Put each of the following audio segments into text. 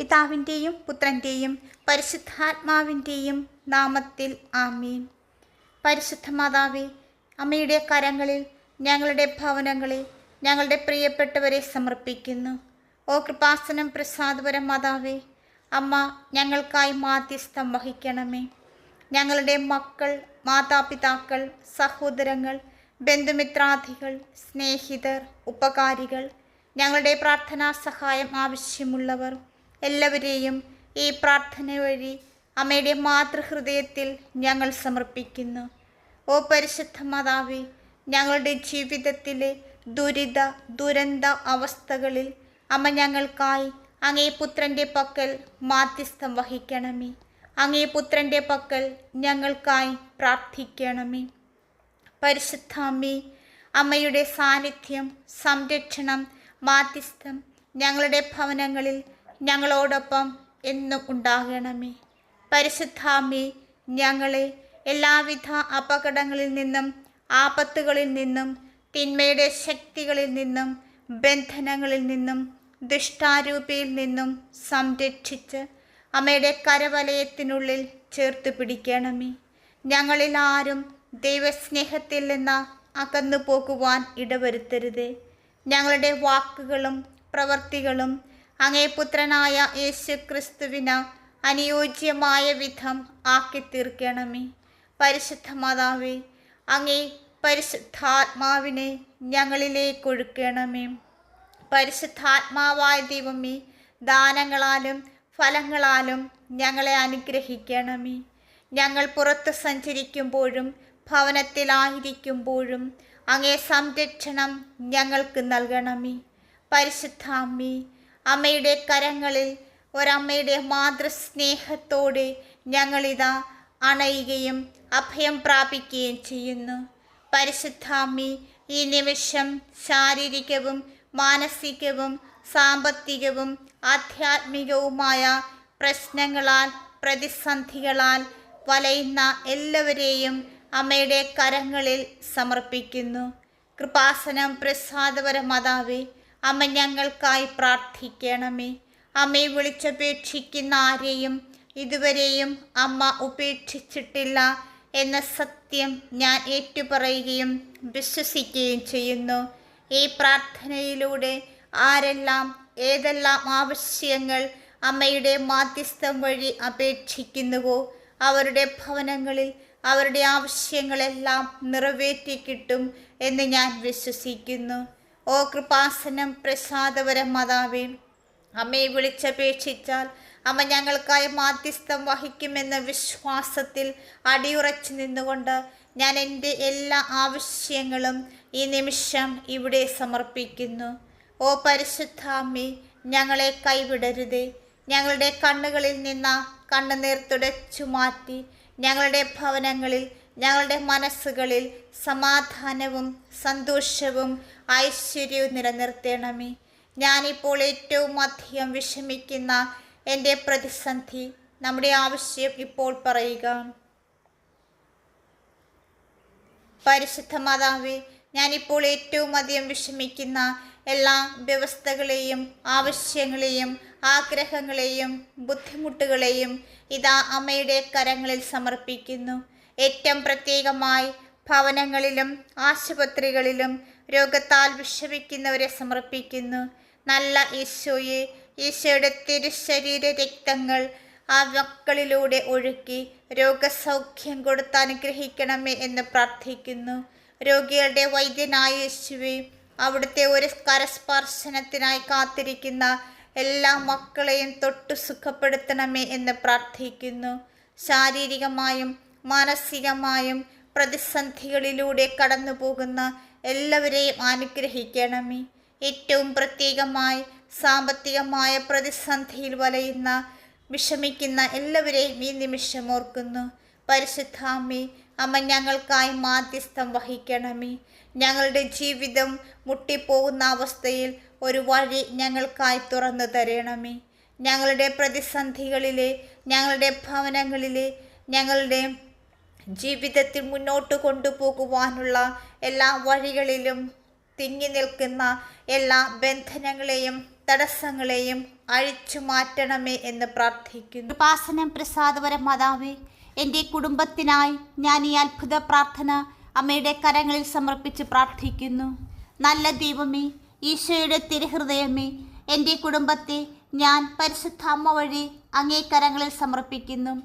പിതാവിന്റെയും പുത്രന്റെയും പരിശുദ്ധാത്മാവിന്റെയും നാമത്തിൽ ആമീൻ. പരിശുദ്ധ മാതാവേ അമ്മയുടെ കരങ്ങളിൽ ഞങ്ങളുടെ ഭവനങ്ങളെ ഞങ്ങളുടെ പ്രിയപ്പെട്ടവരെ സമർപ്പിക്കുന്നു. ഓ കൃപാസനം പ്രസാദപരം മാതാവേ അമ്മ ഞങ്ങൾക്കായി മാധ്യസ്ഥം വഹിക്കണമേ. ഞങ്ങളുടെ മക്കൾ മാതാപിതാക്കൾ സഹോദരങ്ങൾ ബന്ധുമിത്രാദികൾ സ്നേഹിതർ ഉപകാരികൾ ഞങ്ങളുടെ പ്രാർത്ഥനാ സഹായം ആവശ്യമുള്ളവർ എല്ലാവരെയും ഈ പ്രാർത്ഥന വഴി അമ്മയുടെ മാതൃഹൃദയത്തിൽ ഞങ്ങൾ സമർപ്പിക്കുന്നു. ഓ പരിശുദ്ധ മാതാവി ഞങ്ങളുടെ ജീവിതത്തിലെ ദുരിത ദുരന്ത അവസ്ഥകളിൽ അമ്മ ഞങ്ങൾക്കായി അങ്ങേ പുത്രന്റെ പക്കൽ മാധ്യസ്ഥം വഹിക്കണമേ. അങ്ങേ പുത്രന്റെ പക്കൽ ഞങ്ങൾക്കായി പ്രാർത്ഥിക്കണമേ. പരിശുദ്ധാമ്മേ അമ്മയുടെ സാന്നിധ്യം സംരക്ഷണം മാധ്യസ്ഥം ഞങ്ങളുടെ ഭവനങ്ങളിൽ ഞങ്ങളോടൊപ്പം എന്നും ഉണ്ടാകണമേ. പരിശുദ്ധാമ്മേ ഞങ്ങളെ എല്ലാവിധ അപകടങ്ങളിൽ നിന്നും ആപത്തുകളിൽ നിന്നും തിന്മയുടെ ശക്തികളിൽ നിന്നും ബന്ധനങ്ങളിൽ നിന്നും ദുഷ്ടാരൂപിയിൽ നിന്നും സംരക്ഷിച്ച് അമ്മയുടെ കരവലയത്തിനുള്ളിൽ ചേർത്ത് പിടിക്കണമേ. ഞങ്ങളിൽ ആരും ദൈവസ്നേഹത്തിൽ നിന്ന് അകന്നു പോകുവാൻ ഇടവരുത്തരുത്. ഞങ്ങളുടെ വാക്കുകളും പ്രവർത്തികളും അങ്ങേ പുത്രനായ യേശു ക്രിസ്തുവിന് അനുയോജ്യമായ വിധം ആക്കി തീർക്കണമേ പരിശുദ്ധ മാതാവേ അങ്ങേ പരിശുദ്ധാത്മാവിനെ ഞങ്ങളിലേക്ക് ഒഴുക്കണമേ. പരിശുദ്ധാത്മാവായ ദൈവമേ ദാനങ്ങളാലും ഫലങ്ങളാലും ഞങ്ങളെ അനുഗ്രഹിക്കണമേ. ഞങ്ങൾ പുറത്ത് സഞ്ചരിക്കുമ്പോഴും ഭവനത്തിലായിരിക്കുമ്പോഴും അങ്ങേ സംരക്ഷണം ഞങ്ങൾക്ക് നൽകണമേ. പരിശുദ്ധ അമ്മേ അമ്മയുടെ കരങ്ങളിൽ ഒരമ്മയുടെ മാതൃസ്നേഹത്തോടെ ഞങ്ങളിതാ അണയുകയും അഭയം പ്രാപിക്കുകയും ചെയ്യുന്നു. പരിശുദ്ധ അമ്മേ ഈ നിമിഷം ശാരീരികവും മാനസികവും സാമ്പത്തികവും ആധ്യാത്മികവുമായ പ്രശ്നങ്ങളാൽ പ്രതിസന്ധികളാൽ വലയുന്ന എല്ലാവരെയും അമ്മയുടെ കരങ്ങളിൽ സമർപ്പിക്കുന്നു. കൃപാസനം പ്രസാദപര മാതാവേ അമ്മ ഞങ്ങൾക്കായി പ്രാർത്ഥിക്കണമേ. അമ്മയെ വിളിച്ചപേക്ഷിക്കുന്ന ആരെയും ഇതുവരെയും അമ്മ ഉപേക്ഷിച്ചിട്ടില്ല എന്ന സത്യം ഞാൻ ഏറ്റുപറയുകയും വിശ്വസിക്കുകയും ചെയ്യുന്നു. ഈ പ്രാർത്ഥനയിലൂടെ ആരെല്ലാം ഏതെല്ലാം ആവശ്യങ്ങൾ അമ്മയുടെ മാധ്യസ്ഥം വഴി അപേക്ഷിക്കുന്നുവോ അവരുടെ ഭവനങ്ങളിൽ അവരുടെ ആവശ്യങ്ങളെല്ലാം നിറവേറ്റി കിട്ടും എന്ന് ഞാൻ വിശ്വസിക്കുന്നു. ഓ കൃപാസനം പ്രസാദപരം മാതാവേ. അമ്മയെ വിളിച്ചപേക്ഷിച്ചാൽ അമ്മ ഞങ്ങൾക്കായി മാധ്യസ്ഥം വഹിക്കുമെന്ന വിശ്വാസത്തിൽ അടിയുറച്ചു നിന്നുകൊണ്ട് ഞാൻ എന്റെ എല്ലാ ആവശ്യങ്ങളും ഈ നിമിഷം ഇവിടെ സമർപ്പിക്കുന്നു. ഓ പരിശുദ്ധ അമ്മേ ഞങ്ങളെ കൈവിടരുതേ. ഞങ്ങളുടെ കണ്ണുകളിൽ നിന്ന കണ്ണുനീർ തുടച്ചു മാറ്റി ഞങ്ങളുടെ ഭവനങ്ങളിൽ ഞങ്ങളുടെ മനസ്സുകളിൽ സമാധാനവും സന്തോഷവും ഐശ്വര്യവും നിലനിർത്തണമേ. ഞാനിപ്പോൾ ഏറ്റവും അധികം വിഷമിക്കുന്ന എന്റെ പ്രതിസന്ധി നമ്മുടെ ആവശ്യം ഇപ്പോൾ പറയുക. പരിശുദ്ധ മാതാവേ ഞാനിപ്പോൾ ഏറ്റവും അധികം വിഷമിക്കുന്ന എല്ലാ വ്യവസ്ഥകളെയും ആവശ്യങ്ങളെയും ആഗ്രഹങ്ങളെയും ബുദ്ധിമുട്ടുകളെയും ഇതാ അമ്മയുടെ കരങ്ങളിൽ സമർപ്പിക്കുന്നു. ഏറ്റവും പ്രത്യേകമായി ഭവനങ്ങളിലും ആശുപത്രികളിലും രോഗത്താൽ വിഷമിക്കുന്നവരെ സമർപ്പിക്കുന്നു. നല്ല ഈശോയെ ഈശോയുടെ തിരുശരീര രക്തങ്ങൾ ആ മക്കളിലൂടെ ഒഴുക്കി രോഗസൗഖ്യം കൊടുത്ത് അനുഗ്രഹിക്കണമേ എന്ന് പ്രാർത്ഥിക്കുന്നു. രോഗികളുടെ വൈദ്യനായ യേശുവേ അവിടുത്തെ ഒരു കരസ്പർശനത്തിനായി കാത്തിരിക്കുന്ന എല്ലാ മക്കളെയും തൊട്ടു സുഖപ്പെടുത്തണമേ എന്ന് പ്രാർത്ഥിക്കുന്നു. ശാരീരികമായും മാനസികമായും പ്രതിസന്ധികളിലൂടെ കടന്നു പോകുന്ന എല്ലാവരെയും അനുഗ്രഹിക്കണമേ. ഏറ്റവും പ്രത്യേകമായി സാമ്പത്തികമായ പ്രതിസന്ധിയിൽ വലയുന്ന വിഷമിക്കുന്ന എല്ലാവരെയും ഈ നിമിഷം ഓർക്കുന്നു. പരിശുദ്ധാമ്മേ അമ്മ ഞങ്ങൾക്കായി മാധ്യസ്ഥം വഹിക്കണമേ. ഞങ്ങളുടെ ജീവിതം മുട്ടിപ്പോകുന്ന അവസ്ഥയിൽ ഒരു വഴി ഞങ്ങൾക്കായി തുറന്നു തരണമേ. ഞങ്ങളുടെ പ്രതിസന്ധികളിലെ ഞങ്ങളുടെ ഭവനങ്ങളിലെ ഞങ്ങളുടെ ജീവിതത്തിൽ മുന്നോട്ട് കൊണ്ടുപോകുവാനുള്ള എല്ലാ വഴികളിലും തിങ്ങി നിൽക്കുന്ന എല്ലാ ബന്ധനങ്ങളെയും തടസ്സങ്ങളെയും അഴിച്ചു മാറ്റണമേ എന്ന് പ്രാർത്ഥിക്കുന്നു. ഉപാസനം പ്രസാദപര മാതാവേ എന്റെ കുടുംബത്തിനായി ഞാൻ ഈ അത്ഭുത പ്രാർത്ഥന അമ്മയുടെ കരങ്ങളിൽ സമർപ്പിച്ച് പ്രാർത്ഥിക്കുന്നു. നല്ല ദൈവമേ ഈശോയുടെ തിരുഹൃദയമേ എന്റെ കുടുംബത്തെ ഞാൻ പരിശുദ്ധ അമ്മ വഴി അങ്ങേ കരങ്ങളിൽ സമർപ്പിക്കുന്നു.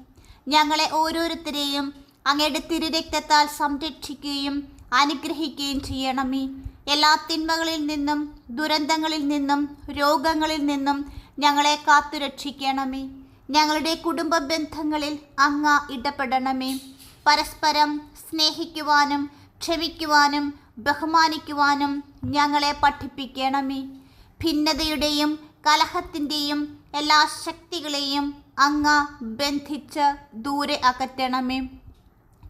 ഞങ്ങളെ ഓരോരുത്തരെയും അങ്ങയുടെ തിരുരക്തത്താൽ സംരക്ഷിക്കുകയും അനുഗ്രഹിക്കുകയും ചെയ്യണമേ. എല്ലാ തിന്മകളിൽ നിന്നും ദുരന്തങ്ങളിൽ നിന്നും രോഗങ്ങളിൽ നിന്നും ഞങ്ങളെ കാത്തുരക്ഷിക്കണമേ. ഞങ്ങളുടെ കുടുംബ ബന്ധങ്ങളിൽ അങ്ങ ഇടപെടണമേ. പരസ്പരം സ്നേഹിക്കുവാനും ക്ഷമിക്കുവാനും ബഹുമാനിക്കുവാനും ഞങ്ങളെ പഠിപ്പിക്കണമേ. ഭിന്നതയുടെയും കലഹത്തിന്റെയും എല്ലാ ശക്തികളെയും അങ്ങ ബന്ധിച്ച് ദൂരെ അകറ്റണമേ.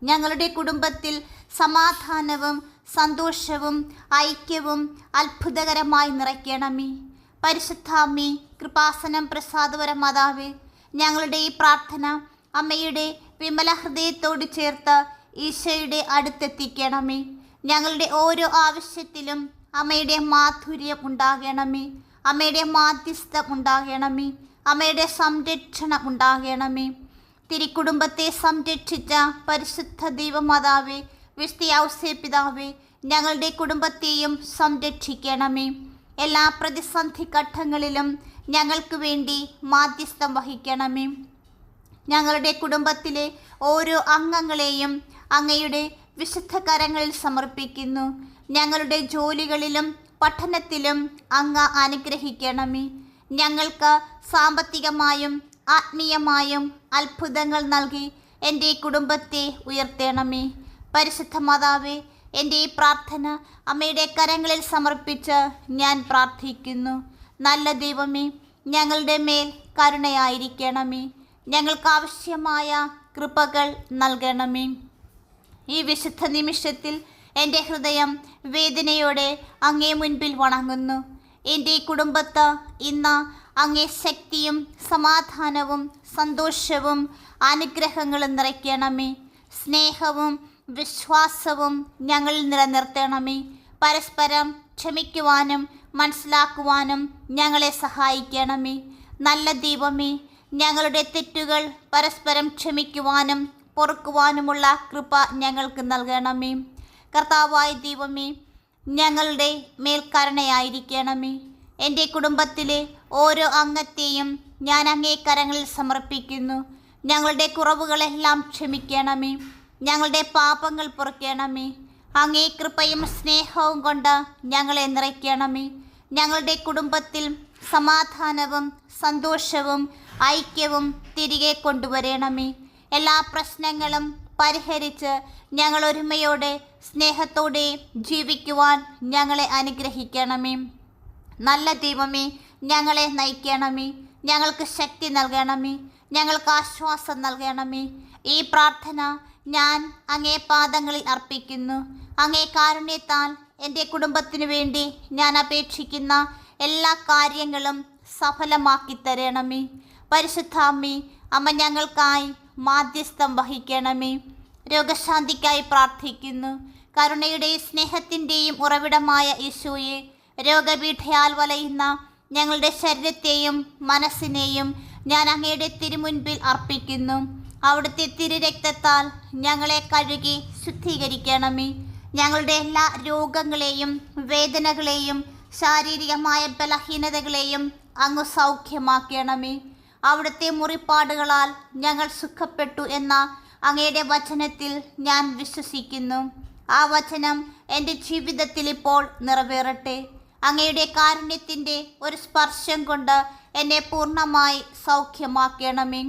ഞങ്ങളുടെ കുടുംബത്തിൽ സമാധാനവും സന്തോഷവും ഐക്യവും അത്ഭുതകരമായി നിറയ്ക്കണമേ. പരിശുദ്ധാമ്മേ കൃപാസനം പ്രസാദപര മാതാവേ ഞങ്ങളുടെ ഈ പ്രാർത്ഥന അമ്മയുടെ വിമല ഹൃദയത്തോട് ചേർത്ത് ഈശോയുടെ അടുത്തെത്തിക്കണമേ. ഞങ്ങളുടെ ഓരോ ആവശ്യത്തിലും അമ്മയുടെ മാധുര്യം ഉണ്ടാകണമേ. അമ്മയുടെ മാധ്യസ്ഥം ഉണ്ടാകണമേ. അമ്മയുടെ സംരക്ഷണം ഉണ്ടാകണമേ. തിരുക്കുടുംബത്തെ സംരക്ഷിച്ച പരിശുദ്ധ ദൈവമാതാവേ വിസ്തീയൗസ്യ പിതാവേ ഞങ്ങളുടെ കുടുംബത്തെയും സംരക്ഷിക്കണമേ. എല്ലാ പ്രതിസന്ധി ഘട്ടങ്ങളിലും ഞങ്ങൾക്ക് വേണ്ടി മാധ്യസ്ഥം വഹിക്കണമേ. ഞങ്ങളുടെ കുടുംബത്തിലെ ഓരോ അംഗങ്ങളെയും അങ്ങയുടെ വിശുദ്ധ കരങ്ങളിൽ സമർപ്പിക്കുന്നു. ഞങ്ങളുടെ ജോലികളിലും പഠനത്തിലും അങ്ങ അനുഗ്രഹിക്കണമേ. ഞങ്ങൾക്ക് സാമ്പത്തികമായും ആത്മീയമായും അത്ഭുതങ്ങൾ നൽകി എന്റെ കുടുംബത്തെ ഉയർത്തേണമേ. പരിശുദ്ധ മാതാവേ എന്റെ ഈ പ്രാർത്ഥന അമ്മയുടെ കരങ്ങളിൽ സമർപ്പിച്ച് ഞാൻ പ്രാർത്ഥിക്കുന്നു. നല്ല ദൈവമേ ഞങ്ങളുടെ മേൽ കരുണയായിരിക്കണമേ. ഞങ്ങൾക്ക് ആവശ്യമായ കൃപകൾ നൽകണമേ. ഈ വിശുദ്ധ നിമിഷത്തിൽ എന്റെ ഹൃദയം വേദനയോടെ അങ്ങേ മുൻപിൽ വണങ്ങുന്നു. എന്റെ കുടുംബത്ത് ഇന്ന് അങ്ങേ ശക്തിയും സമാധാനവും സന്തോഷവും അനുഗ്രഹങ്ങളും നിറയ്ക്കണമേ. സ്നേഹവും വിശ്വാസവും ഞങ്ങളിൽ നിലനിർത്തണമേ. പരസ്പരം ക്ഷമിക്കുവാനും മനസ്സിലാക്കുവാനും ഞങ്ങളെ സഹായിക്കണമേ. നല്ല ദൈവമേ ഞങ്ങളുടെ തെറ്റുകൾ പരസ്പരം ക്ഷമിക്കുവാനും പൊറുക്കുവാനുമുള്ള കൃപ ഞങ്ങൾക്ക് നൽകണമേ. കർത്താവായ ദൈവമേ ഞങ്ങളുടെ മേൽക്കരണയായിരിക്കണമേ. എന്റെ കുടുംബത്തിലെ ഓരോ അംഗത്തെയും ഞാൻ അങ്ങേ കരങ്ങളിൽ സമർപ്പിക്കുന്നു. ഞങ്ങളുടെ കുറവുകളെല്ലാം ക്ഷമിക്കണമേ. ഞങ്ങളുടെ പാപങ്ങൾ പുറക്കണമേ. അങ്ങേ കൃപയും സ്നേഹവും കൊണ്ട് ഞങ്ങളെ നിറയ്ക്കണമേ. ഞങ്ങളുടെ കുടുംബത്തിൽ സമാധാനവും സന്തോഷവും ഐക്യവും തിരികെ കൊണ്ടുവരണമേ. എല്ലാ പ്രശ്നങ്ങളും പരിഹരിച്ച് ഞങ്ങൾ ഒരുമയോടെ സ്നേഹത്തോടെ ജീവിക്കുവാൻ ഞങ്ങളെ അനുഗ്രഹിക്കണമേ. നല്ല ദൈവമേ ഞങ്ങളെ നയിക്കണമേ. ഞങ്ങൾക്ക് ശക്തി നൽകണമേ. ഞങ്ങൾക്ക് ആശ്വാസം നൽകണമേ. ഈ പ്രാർത്ഥന ഞാൻ അങ്ങേ പാദങ്ങളിൽ അർപ്പിക്കുന്നു. അങ്ങേ കാരുണ്യത്താൽ എന്റെ കുടുംബത്തിനു വേണ്ടി ഞാൻ അപേക്ഷിക്കുന്ന എല്ലാ കാര്യങ്ങളും സഫലമാക്കി തരണമേ. പരിശുദ്ധാമ്മി അമ്മ ഞങ്ങൾക്കായി മാധ്യസ്ഥം വഹിക്കണമേ. രോഗശാന്തിക്കായി പ്രാർത്ഥിക്കുന്നു. കരുണയുടെയും സ്നേഹത്തിന്റെയും ഉറവിടമായ യേശുയെ രോഗപീഠയാൽ വലയുന്ന ഞങ്ങളുടെ ശരീരത്തെയും മനസ്സിനെയും ഞാൻ അങ്ങയുടെ തിരുമുൻപിൽ അർപ്പിക്കുന്നു. അവിടുത്തെ തിരുരക്തത്താൽ ഞങ്ങളെ കഴുകി ശുദ്ധീകരിക്കണമേ. ഞങ്ങളുടെ എല്ലാ രോഗങ്ങളെയും വേദനകളെയും ശാരീരികമായ ബലഹീനതകളെയും അങ്ങ് സൗഖ്യമാക്കണമേ. അവിടുത്തെ മുറിപ്പാടുകളാൽ ഞങ്ങൾ സുഖപ്പെട്ടു എന്ന അങ്ങയുടെ വചനത്തിൽ ഞാൻ വിശ്വസിക്കുന്നു. ആ വചനം എന്റെ ജീവിതത്തിൽ ഇപ്പോൾ നിറവേറട്ടെ. അങ്ങയുടെ കാരുണ്യത്തിന്റെ ഒരു സ്പർശം കൊണ്ട് എന്നെ പൂർണമായി സൗഖ്യമാക്കണമേ.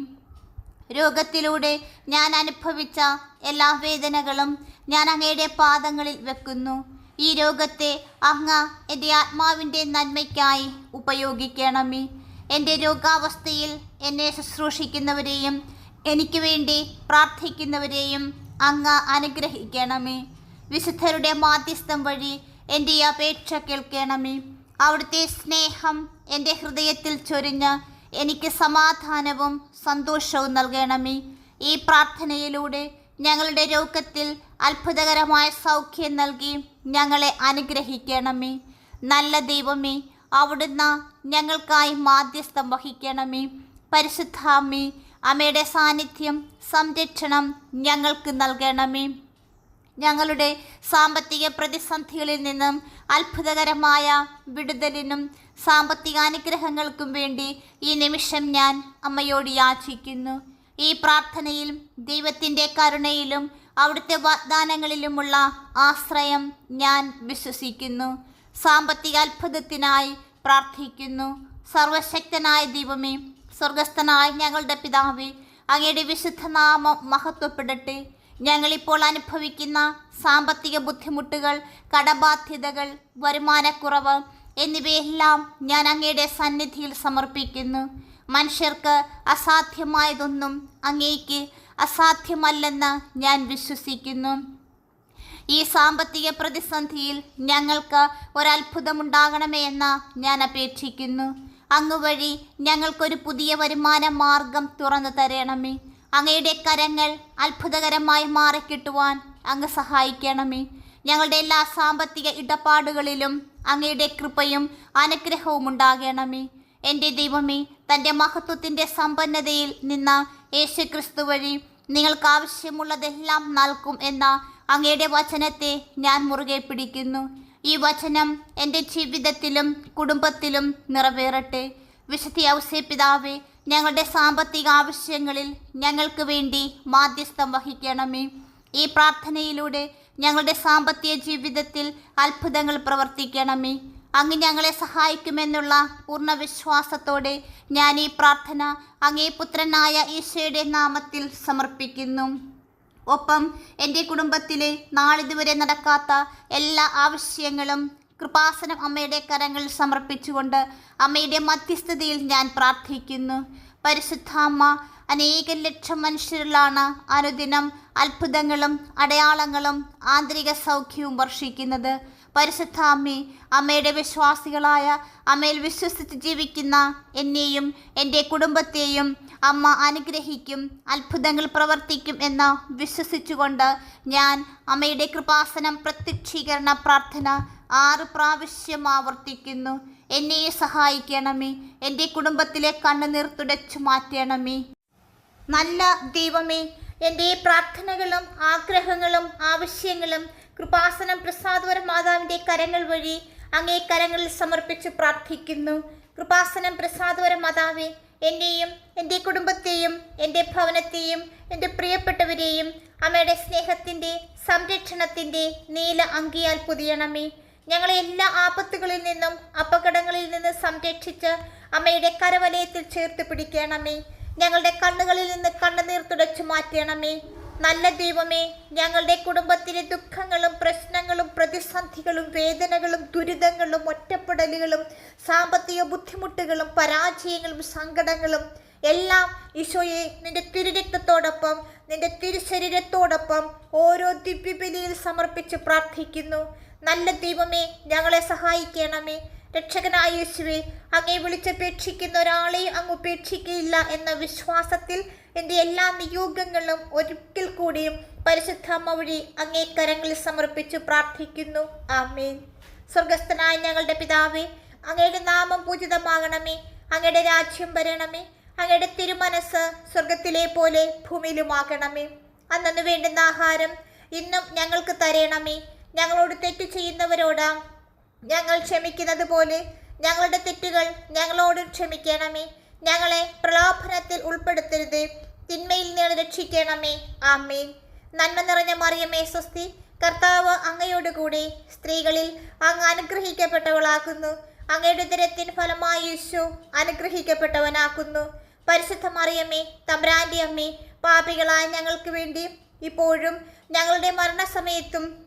രോഗത്തിലൂടെ ഞാൻ അനുഭവിച്ച എല്ലാ വേദനകളും ഞാൻ അങ്ങയുടെ പാദങ്ങളിൽ വെക്കുന്നു. ഈ രോഗത്തെ അങ്ങ് എന്റെ ആത്മാവിന്റെ നന്മയ്ക്കായി ഉപയോഗിക്കണമേ. എന്റെ രോഗാവസ്ഥയിൽ എന്നെ ശുശ്രൂഷിക്കുന്നവരെയും എനിക്ക് വേണ്ടി പ്രാർത്ഥിക്കുന്നവരെയും അങ്ങ് അനുഗ്രഹിക്കണമേ. വിശുദ്ധരുടെ മാധ്യസ്ഥം വഴി എന്റെ അപേക്ഷ കേൾക്കണമേ. അവിടുത്തെ സ്നേഹം എന്റെ ഹൃദയത്തിൽ ചൊരിഞ്ഞ് എനിക്ക് സമാധാനവും സന്തോഷവും നൽകണമേ. ഈ പ്രാർത്ഥനയിലൂടെ ഞങ്ങളുടെ രോഗത്തിൽ അത്ഭുതകരമായ സൗഖ്യം നൽകി ഞങ്ങളെ അനുഗ്രഹിക്കണമേ. നല്ല ദൈവമേ അവിടുന്ന് ഞങ്ങൾക്കായി മാധ്യസ്ഥം വഹിക്കണമേ. പരിശുദ്ധാമ്മേ അമ്മയുടെ സാന്നിധ്യം സംരക്ഷണം ഞങ്ങൾക്ക് നൽകണമേ. ഞങ്ങളുടെ സാമ്പത്തിക പ്രതിസന്ധികളിൽ നിന്നും അത്ഭുതകരമായ വിടുതലിനും സാമ്പത്തിക അനുഗ്രഹങ്ങൾക്കും വേണ്ടി ഈ നിമിഷം ഞാൻ അമ്മയോട് യാചിക്കുന്നു. ഈ പ്രാർത്ഥനയിൽ ദൈവത്തിന്റെ കരുണയിലും അവിടുത്തെ വാഗ്ദാനങ്ങളിലുമുള്ള ആശ്രയം ഞാൻ വിശ്വസിക്കുന്നു. സാമ്പത്തിക അത്ഭുതത്തിനായി പ്രാർത്ഥിക്കുന്നു. സർവശക്തനായ ദൈവമേ സ്വർഗസ്ഥനായ ഞങ്ങളുടെ പിതാവേ അങ്ങയുടെ വിശുദ്ധ നാമം മഹത്വപ്പെടട്ടെ. ഞങ്ങളിപ്പോൾ അനുഭവിക്കുന്ന സാമ്പത്തിക ബുദ്ധിമുട്ടുകൾ കടബാധ്യതകൾ വരുമാനക്കുറവ് എന്നിവയെല്ലാം ഞാൻ അങ്ങയുടെ സന്നിധിയിൽ സമർപ്പിക്കുന്നു. മനുഷ്യർക്ക് അസാധ്യമായതൊന്നും അങ്ങേക്ക് അസാധ്യമല്ലെന്ന് ഞാൻ വിശ്വസിക്കുന്നു. ഈ സാമ്പത്തിക പ്രതിസന്ധിയിൽ ഞങ്ങൾക്ക് ഒരത്ഭുതമുണ്ടാകണമേ എന്ന് ഞാൻ അപേക്ഷിക്കുന്നു. അങ്ങ് വഴി ഞങ്ങൾക്കൊരു പുതിയ വരുമാന മാർഗം തുറന്നു തരണമേ. അങ്ങയുടെ കരങ്ങൾ അത്ഭുതകരമായി മാറിക്കിട്ടുവാൻ അങ്ങ് സഹായിക്കണമേ. ഞങ്ങളുടെ എല്ലാ സാമ്പത്തിക ഇടപാടുകളിലും അങ്ങയുടെ കൃപയും അനുഗ്രഹവും ഉണ്ടാകണമേ. എന്റെ ദൈവമേ തന്റെ മഹത്വത്തിന്റെ സമ്പന്നതയിൽ നിന്ന യേശു ക്രിസ്തു വഴി നിങ്ങൾക്ക് ആവശ്യമുള്ളതെല്ലാം നൽകും എന്ന അങ്ങയുടെ വചനത്തെ ഞാൻ മുറുകെ പിടിക്കുന്നു. ഈ വചനം എന്റെ ജീവിതത്തിലും കുടുംബത്തിലും നിറവേറട്ടെ. വിശുദ്ധി ഔസേ പിതാവേ ഞങ്ങളുടെ സാമ്പത്തിക ആവശ്യങ്ങളിൽ ഞങ്ങൾക്ക് വേണ്ടി മാധ്യസ്ഥം വഹിക്കണമേ. ഈ പ്രാർത്ഥനയിലൂടെ ഞങ്ങളുടെ സാമ്പത്തിക ജീവിതത്തിൽ അത്ഭുതങ്ങൾ പ്രവർത്തിക്കണമേ. അങ്ങ് ഞങ്ങളെ സഹായിക്കുമെന്നുള്ള പൂർണ വിശ്വാസത്തോടെ ഞാൻ ഈ പ്രാർത്ഥന അങ്ങേ പുത്രനായ ഈശോയുടെ നാമത്തിൽ സമർപ്പിക്കുന്നു. ഒപ്പം എന്റെ കുടുംബത്തിലെ നാളിതുവരെ നടക്കാത്ത എല്ലാ ആവശ്യങ്ങളും കൃപാസനം അമ്മയുടെ കരങ്ങളിൽ സമർപ്പിച്ചുകൊണ്ട് അമ്മയുടെ മധ്യസ്ഥതയിൽ ഞാൻ പ്രാർത്ഥിക്കുന്നു. പരിശുദ്ധ അമ്മ അനേകം ലക്ഷം മനുഷ്യരിലാണ് അനുദിനം അത്ഭുതങ്ങളും അടയാളങ്ങളും ആന്തരിക സൗഖ്യവും വർഷിക്കുന്നത്. പരിശുദ്ധ അമ്മി അമ്മയുടെ വിശ്വാസികളായ അമ്മയിൽ വിശ്വസിച്ച് ജീവിക്കുന്ന എന്നെയും എന്റെ കുടുംബത്തെയും അമ്മ അനുഗ്രഹിക്കും അത്ഭുതങ്ങൾ പ്രവർത്തിക്കും എന്ന് വിശ്വസിച്ചുകൊണ്ട് ഞാൻ അമ്മയുടെ കൃപാസനം പ്രത്യക്ഷീകരണ പ്രാർത്ഥന ആറ് പ്രാവശ്യം ആവർത്തിക്കുന്നു. എന്നെ സഹായിക്കണമേ. എന്റെ കുടുംബത്തിലെ കണ്ണുനീർ തുടച്ചു മാറ്റണമേ. നല്ല ദൈവമേ എന്റെ പ്രാർത്ഥനകളും ആഗ്രഹങ്ങളും ആവശ്യങ്ങളും കൃപാസനം പ്രസാദവര മാതാവിന്റെ കരങ്ങൾ വഴി അങ്ങേ കരങ്ങളിൽ സമർപ്പിച്ച് പ്രാർത്ഥിക്കുന്നു. കൃപാസനം പ്രസാദവര മാതാവേ എന്നെയും എന്റെ കുടുംബത്തെയും എന്റെ ഭവനത്തെയും എന്റെ പ്രിയപ്പെട്ടവരെയും അമ്മയുടെ സ്നേഹത്തിന്റെ സംരക്ഷണത്തിന്റെ നീല അങ്കിയാൽ പൊതിയണമേ. ഞങ്ങളെ എല്ലാ ആപത്തുകളിൽ നിന്നും അപകടങ്ങളിൽ നിന്ന് സംരക്ഷിച്ച് അമ്മയുടെ കരവലയത്തിൽ ചേർത്ത് പിടിക്കണമേ. ഞങ്ങളുടെ കണ്ണുകളിൽ നിന്ന് കണ്ണുനീർ തുടച്ചു മാറ്റണമേ. നല്ല ദൈവമേ ഞങ്ങളുടെ കുടുംബത്തിലെ ദുഃഖങ്ങളും പ്രശ്നങ്ങളും പ്രതിസന്ധികളും വേദനകളും ദുരിതങ്ങളും ഒറ്റപ്പെടലുകളും സാമ്പത്തിക ബുദ്ധിമുട്ടുകളും പരാജയങ്ങളും സങ്കടങ്ങളും എല്ലാം ഈശോയെ നിന്റെ തിരുരക്തത്തോടൊപ്പം നിന്റെ തിരുശരീരത്തോടൊപ്പം ഓരോ ദിവ്യബലിയിൽ സമർപ്പിച്ച് പ്രാർത്ഥിക്കുന്നു. നല്ല ദൈവമേ ഞങ്ങളെ സഹായിക്കണമേ. രക്ഷകനായ യേശുവെ അങ്ങേ വിളിച്ചപേക്ഷിക്കുന്ന ഒരാളെ അങ്ങ് ഉപേക്ഷിക്കുകയില്ല എന്ന വിശ്വാസത്തിൽ എന്റെ എല്ലാ നിയോഗങ്ങളും ഒരിക്കൽ കൂടിയും പരിശുദ്ധ അമ്മ വഴി അങ്ങേ കരങ്ങളിൽ സമർപ്പിച്ചു പ്രാർത്ഥിക്കുന്നു. ആമേൻ. സ്വർഗസ്ഥനായ ഞങ്ങളുടെ പിതാവേ അങ്ങയുടെ നാമം പൂജിതമാകണമേ. അങ്ങയുടെ രാജ്യം വരണമേ. അങ്ങയുടെ തിരുമനസ് സ്വർഗത്തിലെ പോലെ ഭൂമിയിലുമാകണമേ. അന്നു വേണ്ടുന്ന ആഹാരം ഇന്നും ഞങ്ങൾക്ക് തരണമേ. ഞങ്ങളോട് തെറ്റ് ചെയ്യുന്നവരോട്. ഞങ്ങൾ ക്ഷമിക്കുന്നത് പോലെ ഞങ്ങളുടെ തെറ്റുകൾ ഞങ്ങളോട് ക്ഷമിക്കണമേ. ഞങ്ങളെ പ്രലോഭനത്തിൽ ഉൾപ്പെടുത്തരുത്. തിന്മയിൽ നിന്ന് രക്ഷിക്കണമേ. ആമേൻ. നന്മ നിറഞ്ഞ മറിയമേ സ്വസ്തി. കർത്താവ് അങ്ങയോട് കൂടി സ്ത്രീകളിൽ അങ്ങ് അനുഗ്രഹിക്കപ്പെട്ടവളാക്കുന്നു അങ്ങയുടെ ദിനത്തിൻ ഫലമായി യേശു അനുഗ്രഹിക്കപ്പെട്ടവനാക്കുന്നു പരിശുദ്ധ മറിയമ്മേ തമ്പ്രാന്റെ അമ്മേ പാപികളായ ഞങ്ങൾക്ക് വേണ്ടി ഇപ്പോഴും ഞങ്ങളുടെ മരണസമയത്തും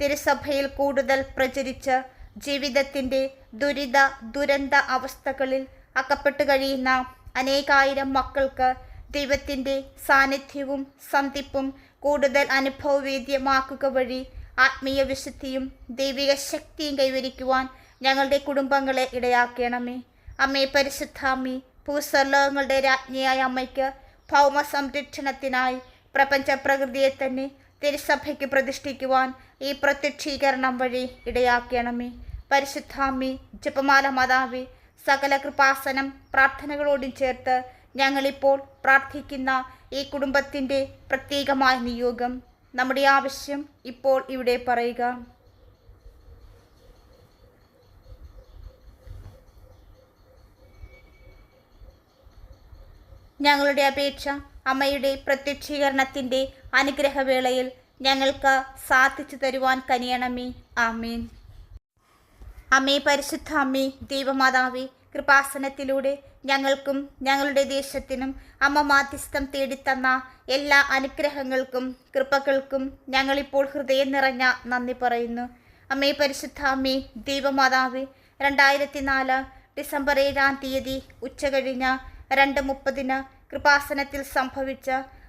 തിരുസഭയിൽ കൂടുതൽ പ്രചരിച്ച് ജീവിതത്തിന്റെ ദുരിത ദുരന്ത അവസ്ഥകളിൽ അകപ്പെട്ടു കഴിയുന്ന അനേകായിരം മക്കൾക്ക് ദൈവത്തിന്റെ സാന്നിധ്യവും സന്ധിപ്പും കൂടുതൽ അനുഭവവേദ്യമാക്കുക വഴി ആത്മീയ വിശുദ്ധിയും ദൈവിക ശക്തിയും കൈവരിക്കുവാൻ ഞങ്ങളുടെ കുടുംബങ്ങളെ ഇടയാക്കണമേ. അമ്മേ പരിശുദ്ധാമ്മി ഭൂസ്വർലോകങ്ങളുടെ രാജ്ഞിയായ അമ്മയ്ക്ക് ഭൗമ സംരക്ഷണത്തിനായി പ്രപഞ്ച പ്രകൃതിയെ തന്നെ തിരുസഭയ്ക്ക് പ്രതിഷ്ഠിക്കുവാൻ ഈ പ്രത്യക്ഷീകരണം വഴി ഇടയാക്കണമേ. പരിശുദ്ധാമ്മി ജപമാല മാതാവി സകല കൃപാസനം പ്രാർത്ഥനകളോടും ചേർത്ത് ഞങ്ങളിപ്പോൾ പ്രാർത്ഥിക്കുന്ന ഈ കുടുംബത്തിന്റെ പ്രത്യേകമായ നിയോഗം നമ്മുടെ ആവശ്യം ഇപ്പോൾ ഇവിടെ പറയുക. ഞങ്ങളുടെ അപേക്ഷ അമ്മയുടെ പ്രത്യക്ഷീകരണത്തിന്റെ അനുഗ്രഹവേളയിൽ ഞങ്ങൾക്ക് സാധിച്ചു തരുവാൻ കനിയണമേ. ആമീൻ. അമ്മേ പരിശുദ്ധ അമ്മേ ദൈവമാതാവേ കൃപാസനത്തിലൂടെ ഞങ്ങൾക്കും ഞങ്ങളുടെ ദേശത്തിനും അമ്മ മാധ്യസ്ഥം തേടിത്തന്ന എല്ലാ അനുഗ്രഹങ്ങൾക്കും കൃപകൾക്കും ഞങ്ങളിപ്പോൾ ഹൃദയം നിറഞ്ഞ നന്ദി പറയുന്നു. അമ്മേ പരിശുദ്ധ അമ്മേ ദൈവമാതാവേ രണ്ടായിരത്തി നാല് ഡിസംബർ ഏഴാം തീയതി ഉച്ചകഴിഞ്ഞ് രണ്ട് മുപ്പതിന് കൃപാസനത്തിൽ സംഭവിച്ച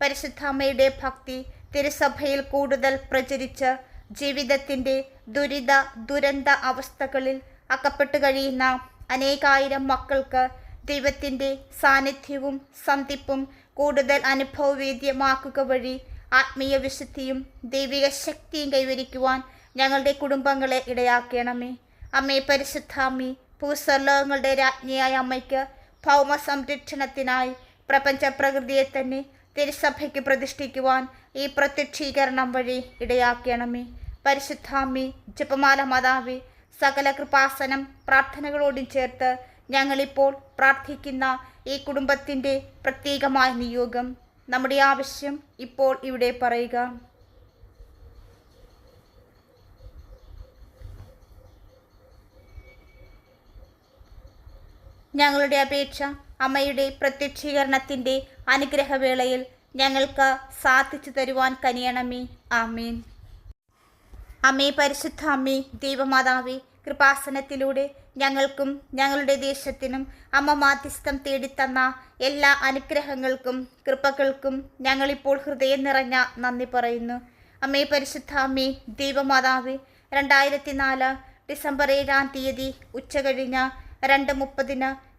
പരിശുദ്ധാമ്മയുടെ ഭക്തി തിരുസഭയിൽ കൂടുതൽ പ്രചരിച്ച് ജീവിതത്തിന്റെ ദുരിത ദുരന്ത അവസ്ഥകളിൽ അകപ്പെട്ടു കഴിയുന്ന അനേകായിരം മക്കൾക്ക് ദൈവത്തിന്റെ സാന്നിധ്യവും സന്ധിപ്പും കൂടുതൽ അനുഭവവേദ്യമാക്കുക വഴി ആത്മീയ വിശുദ്ധിയും ദൈവിക ശക്തിയും കൈവരിക്കുവാൻ ഞങ്ങളുടെ കുടുംബങ്ങളെ ഇടയാക്കണമേ. അമ്മേ പരിശുദ്ധാമ്മി ഭൂസ്വർലോകങ്ങളുടെ രാജ്ഞിയായ അമ്മയ്ക്ക് ഭൗമ സംരക്ഷണത്തിനായി പ്രപഞ്ച പ്രകൃതിയെ തന്നെ തിരുസഭയ്ക്ക് പ്രതിഷ്ഠിക്കുവാൻ ഈ പ്രത്യക്ഷീകരണം വഴി ഇടയാക്കണമേ. പരിശുദ്ധാമ്മി ജപമാല മാതാവി സകല കൃപാസനം പ്രാർത്ഥനകളോടും ചേർത്ത് ഞങ്ങളിപ്പോൾ പ്രാർത്ഥിക്കുന്ന ഈ കുടുംബത്തിന്റെ പ്രത്യേകമായ നിയോഗം നമ്മുടെ ആവശ്യം ഇപ്പോൾ ഇവിടെ പറയുക. ഞങ്ങളുടെ അപേക്ഷ അമ്മയുടെ പ്രത്യക്ഷീകരണത്തിന്റെ അനുഗ്രഹവേളയിൽ ഞങ്ങൾക്ക് സാധിച്ചു തരുവാൻ കനിയണമേ. ആമീൻ. അമ്മേ പരിശുദ്ധ അമ്മേ ദൈവമാതാവേ കൃപാസനത്തിലൂടെ ഞങ്ങൾക്കും ഞങ്ങളുടെ ദേശത്തിനും അമ്മ മാധ്യസ്ഥം തേടിത്തന്ന എല്ലാ അനുഗ്രഹങ്ങൾക്കും കൃപകൾക്കും ഞങ്ങളിപ്പോൾ ഹൃദയം നിറഞ്ഞ നന്ദി പറയുന്നു. അമ്മേ പരിശുദ്ധ അമ്മേ ദൈവമാതാവേ രണ്ടായിരത്തി നാല് ഡിസംബർ ഏഴാം തീയതി ഉച്ച ഉച്ചകഴിഞ്ഞ് രണ്ട് മുപ്പതിന്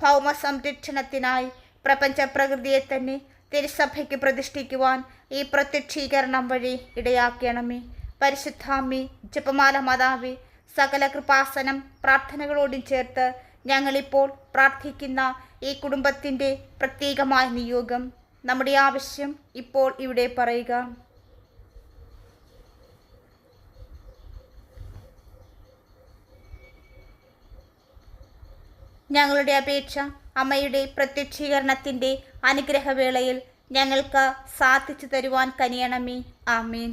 ഭൗമ സംരക്ഷണത്തിനായി പ്രപഞ്ച പ്രകൃതിയെ തന്നെ തിരുസഭയ്ക്ക് പ്രതിഷ്ഠിക്കുവാൻ ഈ പ്രത്യക്ഷീകരണം വഴി ഇടയാക്കണമേ. പരിശുദ്ധാമി ജപമാല മാതാവി സകല കൃപാസനം പ്രാർത്ഥനകളോടും ചേർത്ത് ഞങ്ങളിപ്പോൾ പ്രാർത്ഥിക്കുന്ന ഈ കുടുംബത്തിന്റെ പ്രത്യേകമായ നിയോഗം നമ്മുടെ ആവശ്യം ഇപ്പോൾ ഇവിടെ പറയുക. ഞങ്ങളുടെ അപേക്ഷ അമ്മയുടെ പ്രത്യക്ഷീകരണത്തിന്റെ അനുഗ്രഹവേളയിൽ ഞങ്ങൾക്ക് സാധിച്ചു തരുവാൻ കനിയണമേ. ആമീൻ.